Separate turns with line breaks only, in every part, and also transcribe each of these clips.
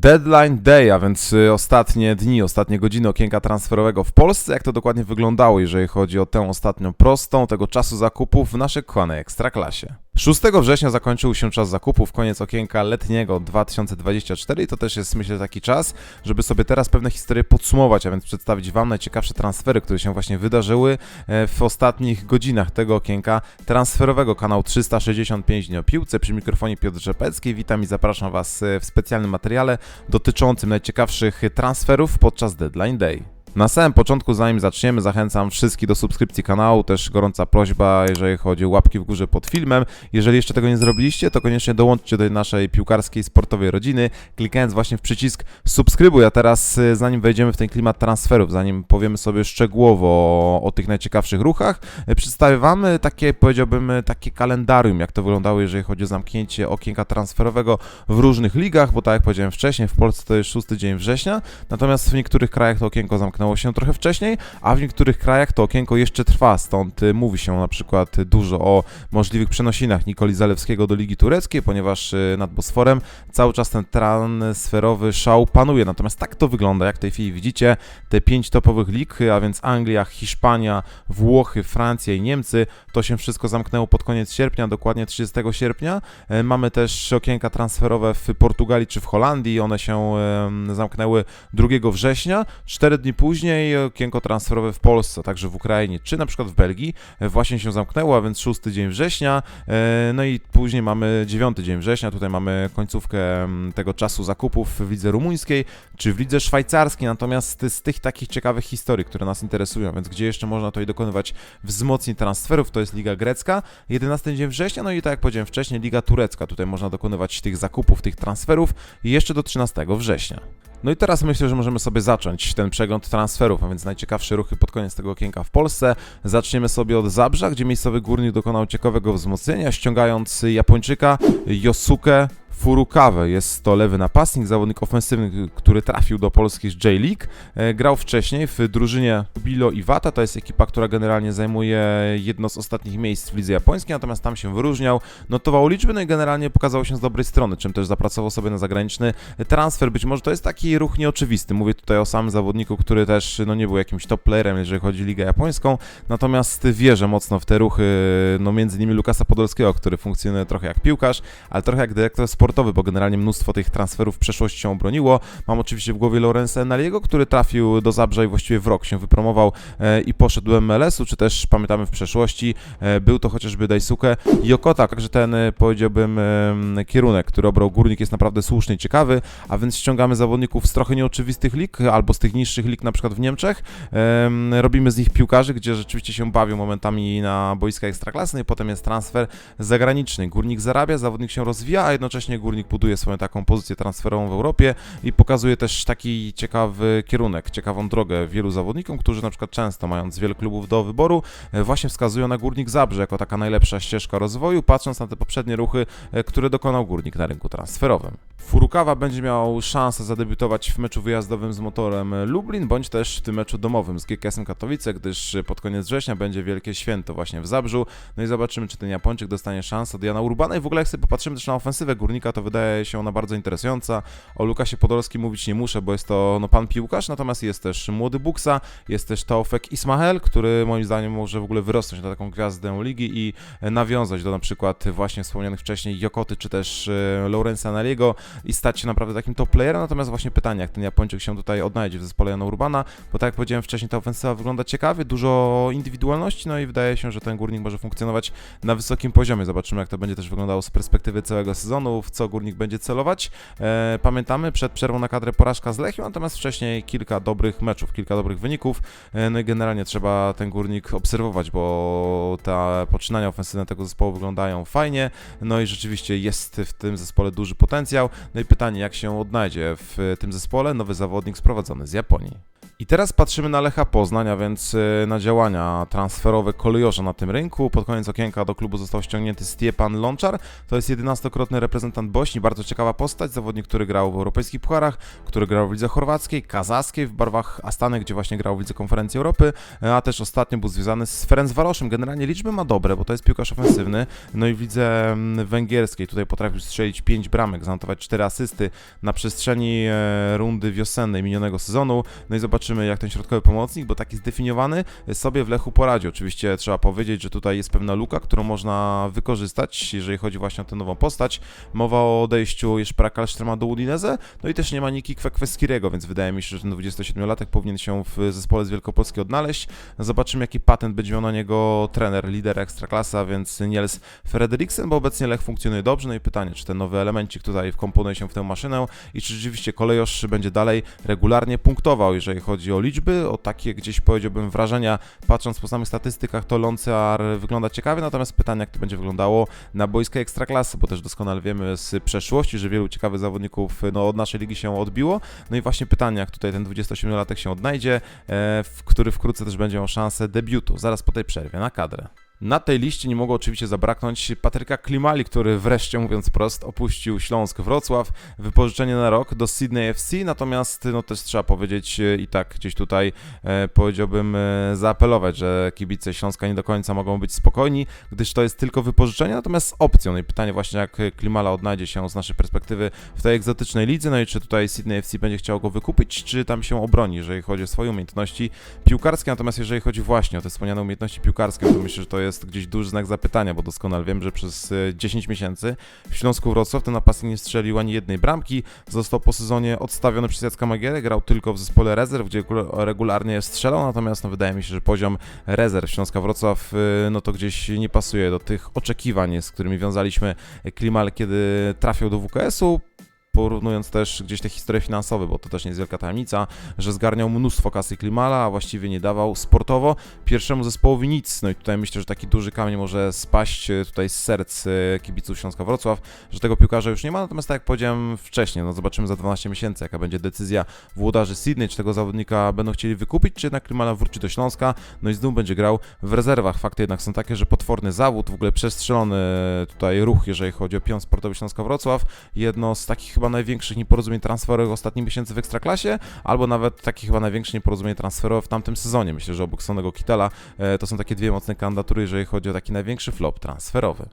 Deadline Day, a więc y, ostatnie dni, ostatnie godziny okienka transferowego w Polsce. Jak to dokładnie wyglądało, jeżeli chodzi o tę ostatnią prostą tego czasu zakupów w naszej kochanej Ekstraklasie. 6 września zakończył się czas zakupów, koniec okienka letniego 2024 i to też jest myślę taki czas, żeby sobie teraz pewne historie podsumować, a więc przedstawić Wam najciekawsze transfery, które się właśnie wydarzyły e, w ostatnich godzinach tego okienka transferowego. Kanał 365 dni o piłce przy mikrofonie Piotr Rzepecki. Witam i zapraszam Was e, w specjalnym materiale dotyczącym najciekawszych transferów podczas Deadline Day. Na samym początku, zanim zaczniemy, zachęcam wszystkich do subskrypcji kanału. Też gorąca prośba, jeżeli chodzi o łapki w górze pod filmem. Jeżeli jeszcze tego nie zrobiliście, to koniecznie dołączcie do naszej piłkarskiej, sportowej rodziny, klikając właśnie w przycisk subskrybuj. A teraz, y, zanim wejdziemy w ten klimat transferów, zanim powiemy sobie szczegółowo o, o tych najciekawszych ruchach, y, przedstawię Wam y, takie, powiedziałbym, takie kalendarium, jak to wyglądało, jeżeli chodzi o zamknięcie okienka transferowego w różnych ligach, bo tak jak powiedziałem wcześniej, w Polsce to jest 6 dzień września, natomiast w niektórych krajach to okienko zamknęło się trochę wcześniej, a w niektórych krajach to okienko jeszcze trwa, stąd y, mówi się na przykład dużo o możliwych przenosinach Nikoli Zalewskiego do Ligi Tureckiej, ponieważ y, nad Bosforem cały czas ten transferowy szał panuje. Natomiast tak to wygląda, jak w tej chwili widzicie, te pięć topowych lig, a więc Anglia, Hiszpania, Włochy, Francja i Niemcy, to się wszystko zamknęło pod koniec sierpnia, dokładnie 30 sierpnia. Mamy też okienka transferowe w Portugalii czy w Holandii, one się zamknęły 2 września. Cztery dni później okienko transferowe w Polsce, także w Ukrainie czy na przykład w Belgii e, właśnie się zamknęło, a więc 6 dzień września. E, No i później mamy 9 dzień września, tutaj mamy końcówkę em, tego czasu zakupów w lidze rumuńskiej czy w lidze szwajcarskiej, natomiast z tych takich ciekawych historii, które nas interesują, więc gdzie jeszcze można tutaj dokonywać wzmocnień transferów, to jest Liga Grecka, 11 dzień września, no i tak jak powiedziałem wcześniej, Liga Turecka, tutaj można dokonywać tych zakupów, tych transferów jeszcze do 13 września. No i teraz myślę, że możemy sobie zacząć ten przegląd transferów, a więc najciekawsze ruchy pod koniec tego okienka w Polsce. Zaczniemy sobie od Zabrza, gdzie miejscowy górnik dokonał ciekawego wzmocnienia, ściągając Japończyka Yosuke Furukawę. Jest to lewy napastnik, zawodnik ofensywny, który trafił do polskich J-League. E, Grał wcześniej w drużynie Bilo Iwata, to jest ekipa, która generalnie zajmuje jedno z ostatnich miejsc w lidze japońskiej, natomiast tam się wyróżniał, notował liczby, no i generalnie pokazał się z dobrej strony, czym też zapracował sobie na zagraniczny transfer. Być może to jest taki ruch nieoczywisty. Mówię tutaj o samym zawodniku, który też no, nie był jakimś top playerem, jeżeli chodzi o ligę japońską, natomiast wierzę mocno w te ruchy, no między innymi Lukasa Podolskiego, który funkcjonuje trochę jak piłkarz, ale trochę jak dyrektor sportowy, bo generalnie mnóstwo tych transferów w przeszłości się obroniło. Mam oczywiście w głowie Lorenza Enaliego, który trafił do Zabrza i właściwie w rok się wypromował e, i poszedł do MLS-u, czy też pamiętamy w przeszłości e, był to chociażby Daisuke Yokota, także ten e, powiedziałbym kierunek, który obrał Górnik jest naprawdę słuszny i ciekawy, a więc ściągamy zawodników z trochę nieoczywistych lig, albo z tych niższych lig na przykład w Niemczech, Em, robimy z nich piłkarzy, gdzie rzeczywiście się bawią momentami na boiskach ekstraklasy, potem jest transfer zagraniczny. Górnik zarabia, zawodnik się rozwija, a jednocześnie Górnik buduje swoją taką pozycję transferową w Europie i pokazuje też taki ciekawy kierunek, ciekawą drogę wielu zawodnikom, którzy na przykład często mając wiele klubów do wyboru, e, właśnie wskazują na Górnik Zabrze jako taka najlepsza ścieżka rozwoju, patrząc na te poprzednie ruchy, e, które dokonał Górnik na rynku transferowym. Furukawa będzie miał szansę zadebiutować w meczu wyjazdowym z motorem Lublin, bądź też w tym meczu domowym z GKS-em Katowice, gdyż pod koniec września będzie wielkie święto właśnie w Zabrzu. No i zobaczymy, czy ten Japończyk dostanie szansę od Jana Urbana. I w ogóle jak sobie popatrzymy też na ofensywę Górnika, to wydaje się ona bardzo interesująca. O Lukasie Podolskim mówić nie muszę, bo jest to no, pan piłkarz, natomiast jest też młody Buksa, jest też Taufek Ismael, który moim zdaniem może w ogóle wyrosnąć na taką gwiazdę ligi i nawiązać do na przykład właśnie wspomnianych wcześniej Jokoty, czy też e, Lorenza Naliego i stać się naprawdę takim top playerem, natomiast właśnie pytanie, jak ten Japończyk się tutaj odnajdzie w zespole Jana Urbana, bo tak jak powiedziałem wcześniej, ta ofensywa wygląda ciekawie, dużo indywidualności, no i wydaje się, że ten Górnik może funkcjonować na wysokim poziomie. Zobaczymy, jak to będzie też wyglądało z perspektywy całego sezonu, w co Górnik będzie celować. E, pamiętamy, przed przerwą na kadrę porażka z Lechią, natomiast wcześniej kilka dobrych meczów, kilka dobrych wyników, e, no i generalnie trzeba ten Górnik obserwować, bo te poczynania ofensywne tego zespołu wyglądają fajnie, no i rzeczywiście jest w tym zespole duży potencjał. No i pytanie, jak się odnajdzie w tym zespole nowy zawodnik sprowadzony z Japonii. I teraz patrzymy na Lecha Poznań, a więc y, na działania transferowe kolejorza na tym rynku. Pod koniec okienka do klubu został ściągnięty Stiepan Lonczar. To jest 11-krotny reprezentant Bośni, bardzo ciekawa postać, zawodnik, który grał w europejskich pucharach, który grał w lidze chorwackiej, kazaskiej w barwach Astany, gdzie właśnie grał w lidze konferencji Europy, a też ostatnio był związany z Ferencvaroszem. Generalnie liczby ma dobre, bo to jest piłkarz ofensywny. No i w lidze węgierskiej tutaj potrafił strzelić 5 bramek, zanotować 4 asysty na przestrzeni e, rundy wiosennej minionego sezonu. No i zobaczymy jak ten środkowy pomocnik, bo taki zdefiniowany sobie w Lechu poradzi. Oczywiście trzeba powiedzieć, że tutaj jest pewna luka, którą można wykorzystać, jeżeli chodzi właśnie o tę nową postać. Mowa o odejściu Jeszpera Kalsztrema do Udinese, no i też nie ma Niki Kwekweskiriego, więc wydaje mi się, że ten 27-latek powinien się w zespole z Wielkopolski odnaleźć. Zobaczymy, jaki patent będzie miał na niego trener, lider Ekstraklasa, więc Niels Frederiksen, bo obecnie Lech funkcjonuje dobrze. No i pytanie, czy ten nowy elemencik tutaj wkomponuje się w tę maszynę i czy rzeczywiście kolejosz będzie dalej regularnie punktował, jeżeli chodzi chodzi o liczby, o takie gdzieś powiedziałbym wrażenia, patrząc po samych statystykach, to Loncar wygląda ciekawie, natomiast pytanie, jak to będzie wyglądało na boiska ekstraklasy, bo też doskonale wiemy z przeszłości, że wielu ciekawych zawodników no, od naszej ligi się odbiło. No i właśnie pytanie, jak tutaj ten 27-latek się odnajdzie, e, w który wkrótce też będzie miał szansę debiutu, zaraz po tej przerwie na kadrę. Na tej liście nie mogło oczywiście zabraknąć Patryka Klimali, który wreszcie, mówiąc prost, opuścił Śląsk Wrocław, wypożyczenie na rok do Sydney FC, natomiast no też trzeba powiedzieć e, i tak gdzieś tutaj e, powiedziałbym e, zaapelować, że kibice Śląska nie do końca mogą być spokojni, gdyż to jest tylko wypożyczenie, natomiast opcją. No i pytanie właśnie, jak Klimala odnajdzie się z naszej perspektywy w tej egzotycznej lidze, no i czy tutaj Sydney FC będzie chciał go wykupić, czy tam się obroni, jeżeli chodzi o swoje umiejętności piłkarskie, natomiast jeżeli chodzi właśnie o te wspomniane umiejętności piłkarskie, to myślę, że to jest jest gdzieś duży znak zapytania, bo doskonale wiem, że przez 10 e, miesięcy w Śląsku Wrocław ten napastnik nie strzelił ani jednej bramki. Został po sezonie odstawiony przez Jacka Magierę, grał tylko w zespole rezerw, gdzie regularnie strzelał, natomiast no, wydaje mi się, że poziom rezerw Śląska Wrocław e, no to gdzieś nie pasuje do tych oczekiwań, z którymi wiązaliśmy Klimal, kiedy trafiał do WKS-u porównując też gdzieś te historie finansowe, bo to też nie jest wielka tajemnica, że zgarniał mnóstwo kasy Klimala, a właściwie nie dawał sportowo pierwszemu zespołowi nic. No i tutaj myślę, że taki duży kamień może spaść e, tutaj z serc e, kibiców Śląska Wrocław, że tego piłkarza już nie ma, natomiast tak jak powiedziałem wcześniej, no zobaczymy za 12 miesięcy, jaka będzie decyzja włodarzy Sydney, czy tego zawodnika będą chcieli wykupić, czy jednak Klimala wróci do Śląska, no i znów będzie grał w rezerwach. Fakty jednak są takie, że potworny zawód, w ogóle przestrzelony tutaj ruch, jeżeli chodzi o pion sportowy Śląska Wrocław, jedno z takich chyba największych nieporozumień transferowych ostatnich miesięcy w Ekstraklasie, albo nawet takie chyba największe nieporozumienie transferowe w tamtym sezonie. Myślę, że obok Sonego Kitela e, to są takie dwie mocne kandydatury, jeżeli chodzi o taki największy flop transferowy.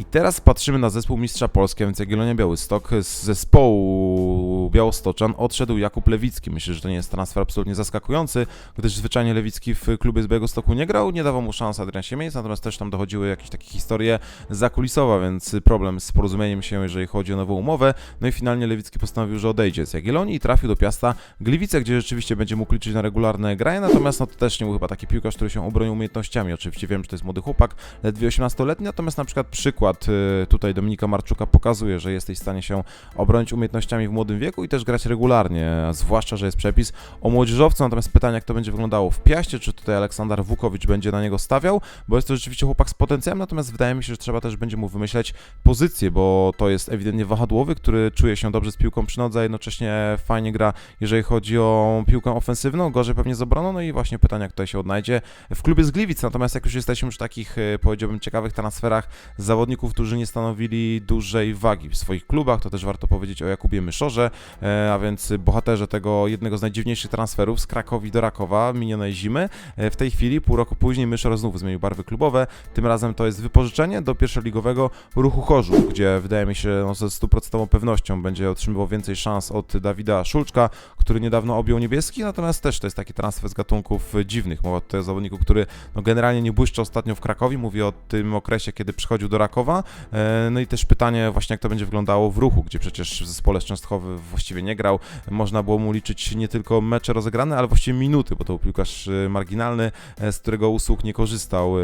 I teraz patrzymy na zespół Mistrza Polski, a więc Jagiellonia Białystok. Z zespołu Białostoczan odszedł Jakub Lewicki. Myślę, że to nie jest transfer absolutnie zaskakujący, gdyż zwyczajnie Lewicki w klubie z Białegostoku nie grał, nie dawał mu szans Adrian Siemiec, natomiast też tam dochodziły jakieś takie historie zakulisowe, więc problem z porozumieniem się, jeżeli chodzi o nową umowę. No i finalnie Lewicki postanowił, że odejdzie z Jagiellonii i trafił do Piasta Gliwice, gdzie rzeczywiście będzie mógł liczyć na regularne granie, natomiast no to też nie był chyba taki piłkarz, który się obronił umiejętnościami. Oczywiście wiem, że to jest młody chłopak, ledwie 18-letni, natomiast na przykład przykład przykład y, tutaj Dominika Marczuka pokazuje, że jesteś w stanie się obronić umiejętnościami w młodym wieku i też grać regularnie, zwłaszcza, że jest przepis o młodzieżowcu, natomiast pytanie, jak to będzie wyglądało w Piaście, czy tutaj Aleksander Wukowicz będzie na niego stawiał, bo jest to rzeczywiście chłopak z potencjałem, natomiast wydaje mi się, że trzeba też będzie mu wymyśleć pozycję, bo to jest ewidentnie wahadłowy, który czuje się dobrze z piłką przy nodze, a jednocześnie fajnie gra, jeżeli chodzi o piłkę ofensywną, gorzej pewnie z obroną, no i właśnie pytanie, jak tutaj się odnajdzie w klubie z Gliwic, natomiast jak już jesteśmy przy takich, y, powiedziałbym, ciekawych transferach zawodników zawodników, którzy nie stanowili dużej wagi w swoich klubach. To też warto powiedzieć o Jakubie Myszorze, e, a więc bohaterze tego jednego z najdziwniejszych transferów z Krakowi do Rakowa minionej zimy. E, w tej chwili, pół roku później, Myszor znów zmienił barwy klubowe. Tym razem to jest wypożyczenie do pierwszoligowego ruchu Chorzów, gdzie wydaje mi się no, ze stuprocentową pewnością będzie otrzymywał więcej szans od Dawida Szulczka, który niedawno objął niebieski, natomiast też to jest taki transfer z gatunków dziwnych. Mowa tutaj o zawodniku, który no, generalnie nie błyszczał ostatnio w Krakowie. Mówię o tym okresie, kiedy przychodził do Rakowa E, no i też pytanie właśnie, jak to będzie wyglądało w ruchu, gdzie przecież w zespole Częstochowy właściwie nie grał. Można było mu liczyć nie tylko mecze rozegrane, ale właściwie minuty, bo to był piłkarz e, marginalny, e, z którego usług nie korzystał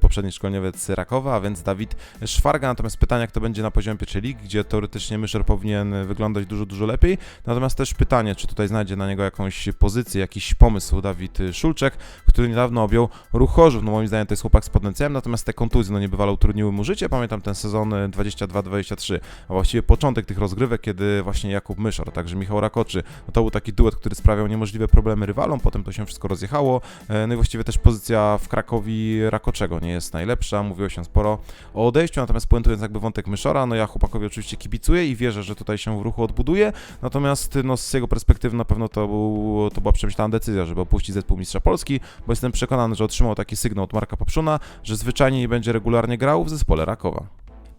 poprzedni szkoleniowiec Rakowa, a więc Dawid Szwarga. Natomiast pytanie, jak to będzie na poziomie pierwszej ligi, gdzie teoretycznie Myszer powinien wyglądać dużo, dużo lepiej. Natomiast też pytanie, czy tutaj znajdzie na niego jakąś pozycję, jakiś pomysł Dawid Szulczek, który niedawno objął ruch Chorzów. No moim zdaniem to jest chłopak z potencjałem, natomiast te kontuzje no niebywale utrudniły mu życie. Pamiętam ten sezon 22-23, a właściwie początek tych rozgrywek, kiedy właśnie Jakub Myszor, także Michał Rakoczy. No to był taki duet, który sprawiał niemożliwe problemy rywalom, potem to się wszystko rozjechało. E, No i właściwie też pozycja w Krakowi Rakoczego nie jest najlepsza, mówiło się sporo o odejściu, natomiast puentując jakby wątek Myszora, no ja chłopakowi oczywiście kibicuję i wierzę, że tutaj się w ruchu odbuduje, natomiast no z jego perspektywy na pewno to, był, to była przemyślana decyzja, żeby opuścić zespół Mistrza Polski, bo jestem przekonany, że otrzymał taki sygnał od Marka Papszuna, że zwyczajnie nie będzie regularnie grał w zespole Rakowa.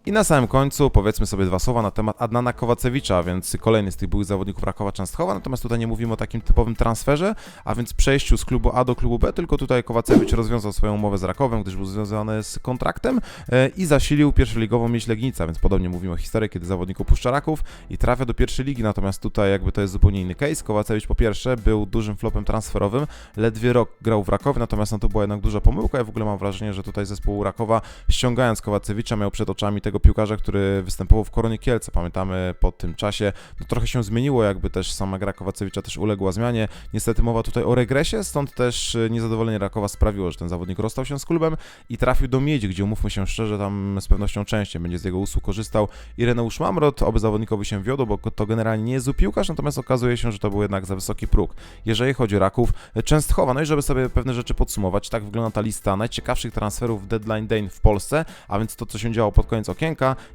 I na samym końcu powiedzmy sobie dwa słowa na temat Adnana Kowacewicza, więc kolejny z tych byłych zawodników Rakowa Częstochowa, natomiast tutaj nie mówimy o takim typowym transferze, a więc przejściu z klubu A do klubu B, tylko tutaj Kowacewicz rozwiązał swoją umowę z Rakowem, gdyż był związany z kontraktem e, i zasilił pierwszoligową Miedź Legnica, więc podobnie mówimy o historii, kiedy zawodnik opuszcza Raków i trafia do pierwszej ligi, natomiast tutaj jakby to jest zupełnie inny case. Kowacewicz po pierwsze był dużym flopem transferowym, ledwie rok grał w Rakowie, natomiast no to była jednak duża pomyłka. Ja w ogóle mam wrażenie, że tutaj zespół Rakowa, ściągając Kowacewicza, miał przed oczami tego piłkarza, który występował w Koronie Kielce. Pamiętamy po tym czasie, no trochę się zmieniło, jakby też sama gra Kowacewicza też uległa zmianie. Niestety mowa tutaj o regresie, stąd też e, niezadowolenie Rakowa sprawiło, że ten zawodnik rozstał się z klubem i trafił do Miedzi, gdzie umówmy się szczerze, tam z pewnością częściej będzie z jego usług korzystał Ireneusz Mamrot. Oby zawodnikowi się wiodło, bo to generalnie nie jest piłkarz, natomiast okazuje się, że to był jednak za wysoki próg. Jeżeli chodzi o Raków, e, Częstochowa, no i żeby sobie pewne rzeczy podsumować, tak wygląda ta lista najciekawszych transferów Deadline Day w Polsce, a więc to, co się działo pod koniec okienka,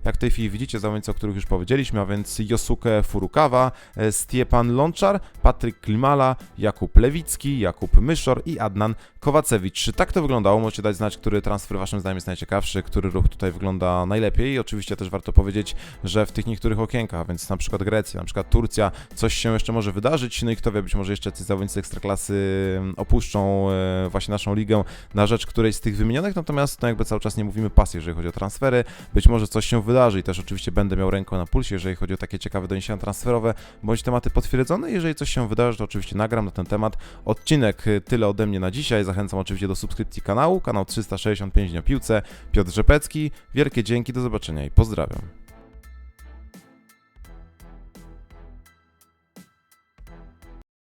jak w tej chwili widzicie, zawodnicy, o których już powiedzieliśmy, a więc Yosuke Furukawa, e, Stiepan Lonczar, Patryk Klimala, Jakub Lewicki, Jakub Myszor i Adnan Kowacewicz. Tak to wyglądało? Możecie dać znać, który transfer waszym zdaniem jest najciekawszy, który ruch tutaj wygląda najlepiej. I oczywiście też warto powiedzieć, że w tych niektórych okienkach, więc na przykład Grecja, na przykład Turcja, coś się jeszcze może wydarzyć, no i kto wie, być może jeszcze ci zawodnicy Ekstraklasy mm, opuszczą e, właśnie naszą ligę na rzecz którejś z tych wymienionych, natomiast no jakby cały czas nie mówimy pasji, jeżeli chodzi o transfery, być może coś się wydarzy i też oczywiście będę miał rękę na pulsie, jeżeli chodzi o takie ciekawe doniesienia transferowe, bądź tematy potwierdzone, jeżeli coś się wydarzy, to oczywiście nagram na ten temat. Odcinek, y, tyle ode mnie na dzisiaj, zachęcam oczywiście do subskrypcji kanału, kanał 365 Dnia Piłce, Piotr Rzepecki, wielkie dzięki, do zobaczenia i pozdrawiam.